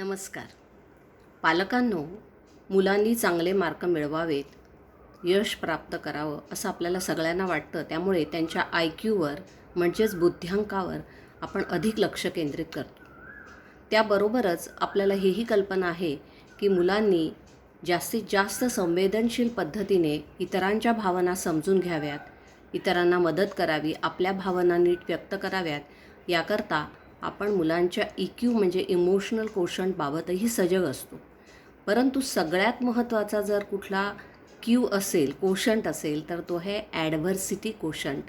नमस्कार. पालकांनो मुलांनी चांगले मार्क मिळवावेत यश प्राप्त करावं असं आपल्याला सगळ्यांना वाटतं. त्यामुळे त्यांच्या आय क्यूवर म्हणजेच बुद्ध्यांकावर आपण अधिक लक्ष केंद्रित करतो. त्याबरोबरच आपल्याला हेही कल्पना आहे की मुलांनी जास्तीत जास्त संवेदनशील पद्धतीने इतरांच्या भावना समजून घ्याव्यात इतरांना मदत करावी आपल्या भावना नीट व्यक्त कराव्यात याकरता आपण मुलांच्या इक्यू क्यू म्हणजे इमोशनल कोशंटबाबतही सजग असतो. परंतु सगळ्यात महत्त्वाचा जर कुठला क्यू असेल कोशंट असेल तर तो आहे ॲडव्हर्सिटी कोशंट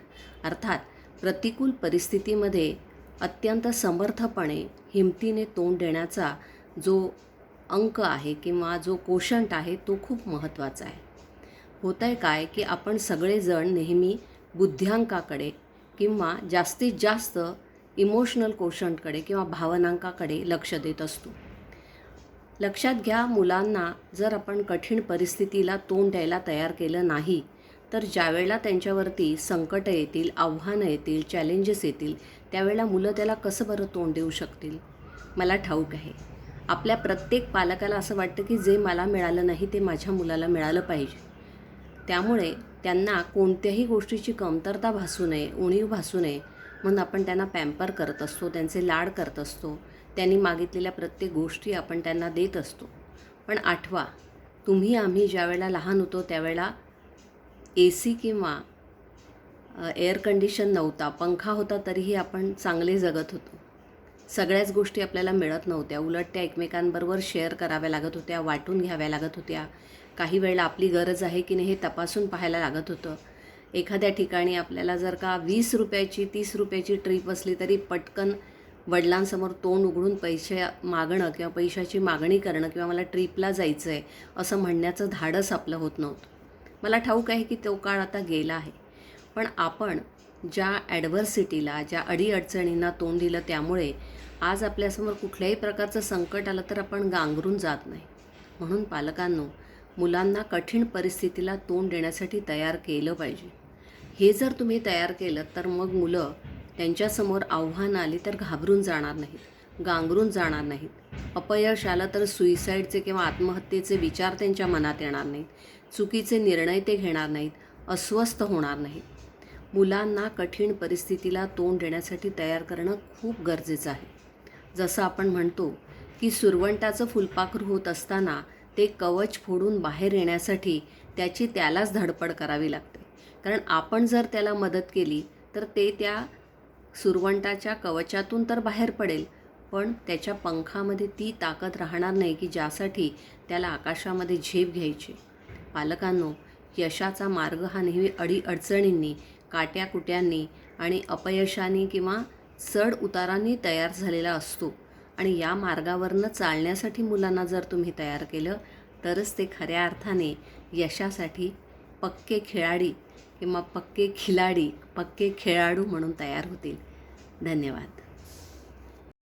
अर्थात प्रतिकूल परिस्थितीमध्ये अत्यंत समर्थपणे हिमतीने तोंड देण्याचा जो अंक आहे किंवा जो कोशंट आहे तो खूप महत्त्वाचा आहे. होत आहे काय की आपण सगळेजण नेहमी बुद्ध्यांकाकडे किंवा जास्तीत जास्त इमोशनल कोशंटकडे किंवा भावनांकाकडे लक्ष देत असतो. लक्षात घ्या मुलांना जर आपण कठीण परिस्थितीला तोंड द्यायला तयार केलं नाही तर ज्यावेळेला त्यांच्यावरती संकटं येतील आव्हानं येतील चॅलेंजेस येतील त्यावेळेला मुलं त्याला कसं बरं तोंड देऊ शकतील? मला ठाऊक आहे. आपल्या प्रत्येक पालकाला असं वाटतं की जे मला मिळालं नाही ते माझ्या मुलाला मिळालं पाहिजे. त्यामुळे त्यांना कोणत्याही गोष्टीची कमतरता भासू नये उणीव भासू नये म्हणून आपण त्यांना पॅम्पर करत असतो त्यांचे लाड करत असतो. त्यांनी मागितलेल्या प्रत्येक गोष्टी आपण त्यांना देत असतो. पण आठवा तुम्ही आम्ही ज्यावेळेला लहान होतो त्यावेळेला ए सी किंवा एअर कंडिशन नव्हता पंखा होता तरीही आपण चांगले जगत होतो. सगळ्याच गोष्टी आपल्याला मिळत नव्हत्या. उलट त्या एकमेकांबरोबर शेअर कराव्या लागत होत्या वाटून घ्याव्या लागत होत्या. काही वेळेला आपली गरज आहे की नाही हे तपासून पाहायला लागत होतं. एखाद्या ठिकाणी आपल्याला जर का वीस रुपयाची तीस रुपयाची ट्रीप असली तरी पटकन वडिलांसमोर तोंड उघडून पैसे मागणं किंवा पैशाची मागणी करणं किंवा मला ट्रीपला जायचं आहे असं म्हणण्याचं धाडस आपलं होत नव्हतं. मला ठाऊक आहे की तो काळ आता गेला आहे. पण आपण ज्या ॲडव्हर्सिटीला ज्या अडीअडचणींना तोंड दिलं त्यामुळे आज आपल्यासमोर कुठल्याही प्रकारचं संकट आलं तर आपण गांगरून जात नाही. म्हणून पालकांनो मुलांना कठीण परिस्थितीला तोंड देण्यासाठी तयार केलं पाहिजे. हे जर तुम्ही तयार केलं तर मग मुलं त्यांच्यासमोर आव्हानं आली तर घाबरून जाणार नाहीत गांगरून जाणार नाहीत. अपयश आलं तर सुईसाईडचे किंवा आत्महत्येचे विचार त्यांच्या मनात येणार नाहीत चुकीचे निर्णय ते घेणार नाहीत अस्वस्थ होणार नाहीत. मुलांना कठीण परिस्थितीला तोंड देण्यासाठी तयार करणं खूप गरजेचं आहे. जसं आपण म्हणतो की सुरवंटाचं फुलपाखरू होत असताना ते कवच फोडून बाहेर येण्यासाठी त्याची त्यालाच धडपड करावी लागते. कारण आपण जर त्याला मदत केली तर ते त्या सुरवंटाच्या कवचातून तर बाहेर पडेल. पण त्याच्या पंखामध्ये ती ताकद राहणार नाही की ज्यासाठी त्याला आकाशामध्ये झेप घ्यायची. पालकांनो यशाचा मार्ग हा नेहमी अडीअडचणींनी काट्याकुट्यांनी आणि अपयशांनी किंवा चढ उतारांनी तयार झालेला असतो. आणि या मार्गावरनं चालण्यासाठी मुलांना जर तुम्ही तयार केलं तरच ते खऱ्या अर्थाने यशासाठी पक्के खेळाडी किंवा पक्के खिलाडी पक्के खेळाडू म्हणून तयार होतील. धन्यवाद.